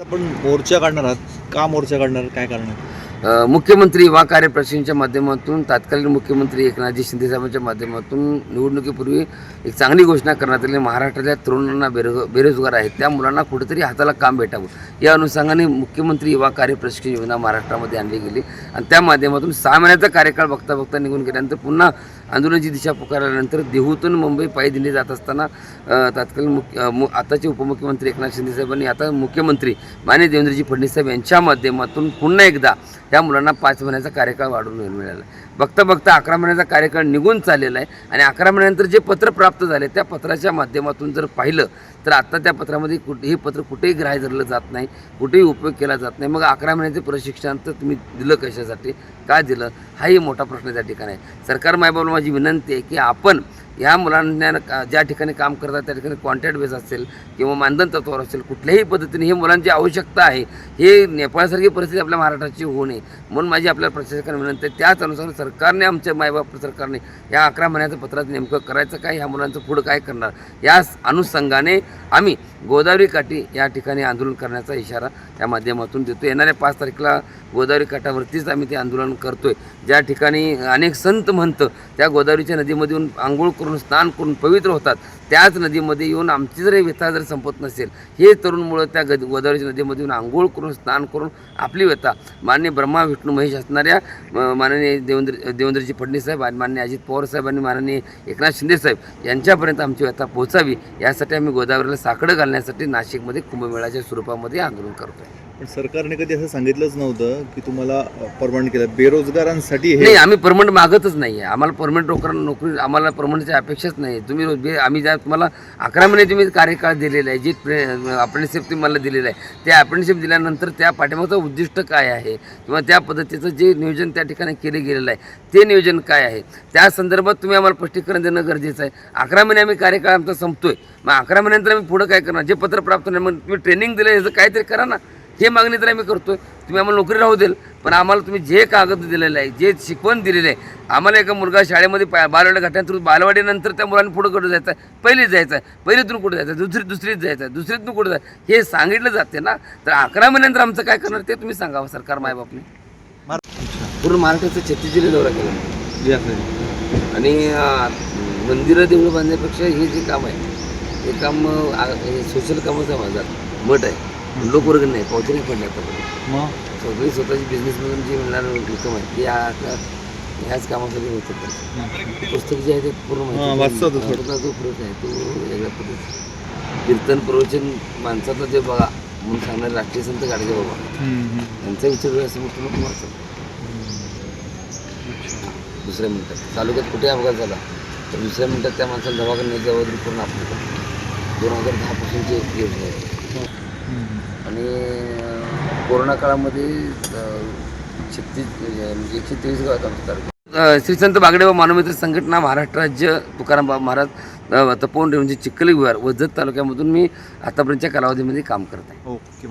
आपण मोर्चा काढणार आहात? का मोर्चा काढणार काय करणार मुख्यमंत्री युवा कार्य प्रशिक्षणच्या माध्यमातून तत्कालीन मुख्यमंत्री एकनाथजी शिंदे साहेबांच्या माध्यमातून निवडणुकीपूर्वी एक चांगली घोषणा करण्यात आली. महाराष्ट्रातल्या तरुणांना बेरोज बेरोजगार आहेत. त्या मुलांना कुठेतरी हाताला काम भेटावं. या अनुषंगाने मुख्यमंत्री युवा कार्य प्रशिक्षण योजना महाराष्ट्रामध्ये आणली गेली. आणि त्या माध्यमातून सहा महिन्याचा कार्यकाळ बघता बघता निघून गेल्यानंतर पुन्हा आंदोलनाची दिशा पुकारल्यानंतर देहूतून मुंबई पायी दिली जात असताना तत्कालीन मुख्य मु- आताचे उपमुख्यमंत्री एकनाथ शिंदे साहेबांनी आता मुख्यमंत्री मान्य देवेंद्रजी फडणवीस साहेब यांच्या माध्यमातून पुन्हा एकदा त्या मुलांना पाच महिन्याचा कार्यकाळ वाढवून मिळाला. बघता बघता अकरा महिन्याचा कार्यकाळ निघून चाललेला आहे आणि अकरा महिन्यानंतर जे पत्र प्राप्त झाले त्या पत्राच्या माध्यमातून जर पाहिलं तर आत्ता त्या पत्रामध्ये कुठे हे पत्र कुठेही ग्राह्य धरलं जात नाही कुठेही उपयोग केला जात नाही. मग अकरा महिन्याचे प्रशिक्षण तर तुम्ही दिलं कशासाठी? का दिलं? हाही मोठा प्रश्न त्या ठिकाणी आहे. सरकार मायबाबा माझी विनंती आहे की आपण ह्या मुलांना का- ज्या ठिकाणी काम करतात त्या ठिकाणी कॉन्ट्रॅक्ट बेस असेल किंवा मानधन तत्वावर असेल कुठल्याही पद्धतीने हे मुलांची आवश्यकता आहे हे नेपाळसारखी परिस्थिती आपल्या महाराष्ट्राची होऊ नये. म्हणून माझी आपल्या प्रशासकाने विनंती आहे त्याच अनुसार सरकारने आमच्या मायबाप सरकारने या अकरा महिन्याचं पत्रात नेमकं करायचं काय ह्या मुलांचं पुढं काय करणार? या अनुषंगाने आम्ही गोदावरी काठी या ठिकाणी आंदोलन करण्याचा इशारा त्या माध्यमातून देतो. येणाऱ्या पाच तारखेला गोदावरी काठावरतीच आम्ही ते आंदोलन करतोय. ज्या ठिकाणी अनेक संत म्हणत त्या गोदावरीच्या नदीमध्ये येऊन आंघोळ करून स्नान करून पवित्र होतात त्याच नदीमध्ये येऊन आमची जर व्यथा जर संपत नसेल हे तरुणमुळं त्या गद गोदावरीच्या नदीमध्ये येऊन आंघोळ करून स्नान करून आपली व्यथा मान्य ब्रह्मा विष्णू महेश असणाऱ्या माननीय देवेंद्र देवेंद्रजी फडणवीस साहेब आणि माननीय अजित पवार साहेब आणि माननीय एकनाथ शिंदे साहेब यांच्यापर्यंत आमची व्यथा पोहोचावी यासाठी आम्ही गोदावरीला साकडं घालण्यासाठी नाशिकमध्ये कुंभमेळाच्या स्वरूपामध्ये आंदोलन करतो पण सरकारने कधी असं सांगितलंच नव्हतं की तुम्हाला परमनंट केलं. बेरोजगारांसाठी हे नाही आम्ही परमनंट मागतच नाही आहे आम्हाला परमनंट नोकरी नोकरी आम्हाला परमनंटची अपेक्षाच नाही. तुम्ही रोज बे- आम्ही ज्या तुम्हाला अकरा महिने तुम्ही कार्यकाळ दिलेला आहे जे अप्रेंटिसशिप तुम्ही मला दिलेलं आहे त्या अप्रेंटिसशिप दिल्यानंतर त्या पाठिंबाचं उद्दिष्ट काय आहे? किंवा त्या पद्धतीचं जे नियोजन त्या ठिकाणी केले गेलेलं आहे ते नियोजन काय आहे? त्या संदर्भात तुम्ही आम्हाला स्पष्टीकरण देणं गरजेचं आहे. अकरा महिने आम्ही कार्यकाळ आमचा संपतोय. मग अकरा महिन्यानंतर आम्ही पुढं काय करणार? जे पत्र प्राप्त नाही मग तुम्ही ट्रेनिंग दिलं याचं काहीतरी करा ना. हे मागणी तर आम्ही करतो तुम्ही आम्हाला नोकरी राहू देल पण आम्हाला तुम्ही जे कागद दिलेलं आहे जे शिकवण दिलेलं आहे आम्हाला एका मुलगा शाळेमध्ये पा बालवाडी घातल्यानंतर बालवाडीनंतर त्या मुलांनी पुढं कुठं जायचं आहे? पहिलीच जायचं आहे. पहिलीतून कुठं जायचं दुसरी दुसरीच जायचं आहे. दुसरीतून कुठं जायचं हे सांगितलं जाते ना. तर अकरा महिन्यानंतर आमचं काय करणार ते तुम्ही सांगावं हो, सरकार मायबापने. पूर्ण महाराष्ट्राचा छत्तीस जिल्हे दौरा केला. आणि मंदिरं देऊळ बांधण्यापेक्षा हे जे काम आहे हे काम हे सोशल कामाचं माझा मठ आहे. लोकवर्ग नाही पावतरी पडले आता मग सगळी स्वतःची बिझनेसमधून जी मिळणार इन्कम आहे ती आता ह्याच कामासाठी होत पुस्तक जे आहे ते पूर्ण हां, तो फरक आहे तो वेगळ्या पद्धती कीर्तन प्रवचन माणसाचं जे बघा म्हणून सांगणारे राष्ट्रीय संत गाडगे बाबा. त्यांचा विचार वेळ असं मोठं मोठं वाचतं दुसऱ्या मिनिटात. तालुक्यात कुठे अपघात झाला तर दुसऱ्या मिनिटात त्या माणसाला दवाखान्यात जबाबदारी पूर्ण आपली. दोन हजार दहापासूनची योजना आहे आणि कोरोना काळामध्ये छत्तीस म्हणजे एकशे तेवीस गावात आमच्या तालुक्यात श्री संत बागडे व मानवमित्र संघटना महाराष्ट्र राज्य तुकाराम महाराज अं, तपोवन म्हणजे चिखली विहार व जत तालुक्यामधून मी आतापर्यंतच्या कालावधीमध्ये काम करत आहे. ओके